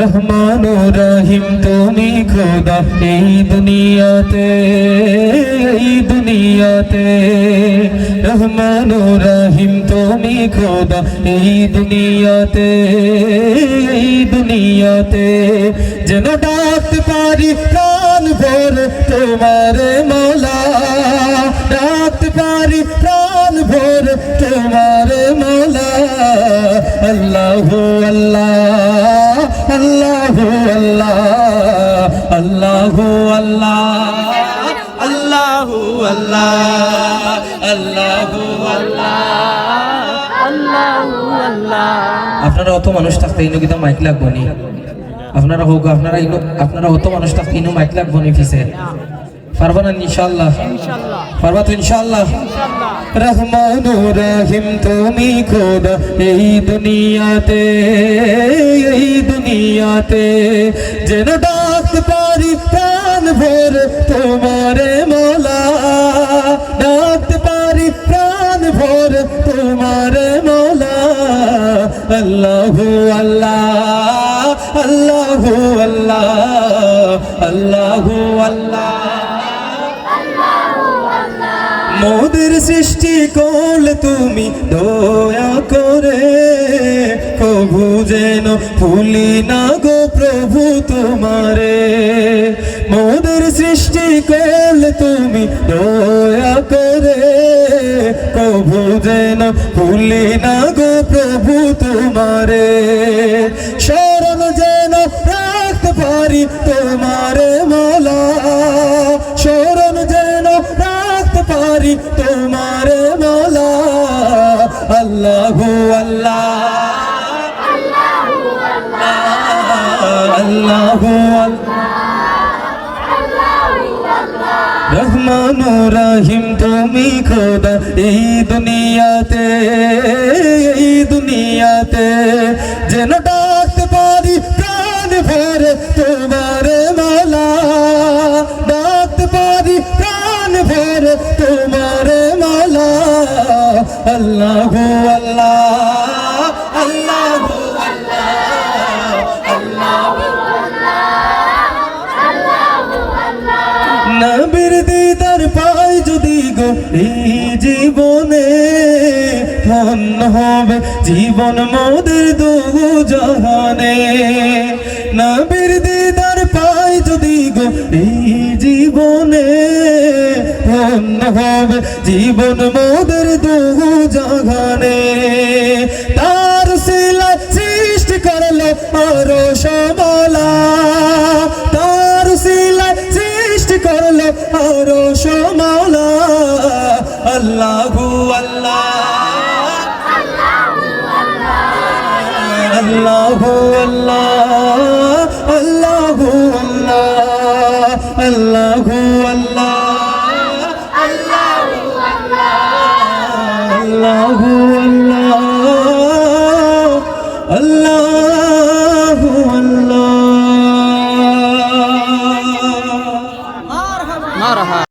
রহমান রহিম তুমি খোদা, এই দুনিয়াতে এই দুনিয়াতে। রহমান রহিম তুমি খোদা, এই দুনিয়াতে এই দুনিয়াতে। যেন ডাকতে পারি প্রাণ ভোর তোমার মালা। ডাকতে পারি প্রাণ ভোর তোমার মালা। আল্লাহ আল্লাহ। আপনারা অত মানুষ থাকতে ইনো কিন্তু মাইক লাগবো নি? আপনারা হোক, আপনারা ইনো আপনারা অত মানুষ থাকতে ইনো মাইক লাগবো নি ফিসে? ইনশাআল্লাহ? তো রহমান রহিম, তুমি খোদা এই দুনিয়াতে এই দুনিয়াতে, যেন ডাকতে পারি প্রাণ ভোর, তোমারে মোলা। ডাকতে পারি প্রাণ ভোর, তোমারে মোলা। আল্লাহ আল্লাহ আল্লাহ আল্লাহ আল্লাহ আল্লাহ। মোদের সৃষ্টি করলে তুমি দয়া করে প্রভু যেন ভুলি না গো প্রভু তোমারে। মোদের সৃষ্টি করলে তুমি দয়া করে প্রভু যেন ভুলি না গো প্রভু তোমারে। শরণ যেন রাখতে পারি তোমারে পারি তোমার মোলা। আল্লাহ আল্লাহ। আল্লাহ রহমান রাহিম, তুমি খোদা এই দুনিয়াতে এই দুনিয়াতে। যেন ডাকতে পারি প্রাণ ভরে তোমার মালা। ডাকতে পারি প্রাণ ভরে তোমার আল্লাহ আল্লাহ আল্লাহ নবীর দিদার পাই যদি গো, এই জীবনে ধন্য হবে, জীবন মোদের দু জাহানে নবীর ধন্য হবে। জীবন মোদের দু জাহানে তার শিলা সৃষ্টি করল আরও সমলা। তার শিলা সৃষ্টি করল আরও সমলা। আল্লাহু আল্লাহ। আল্লাহু আল্লাহ। আল্লাহু আল্লাহ। আল্লাহু আল্লাহ। रहा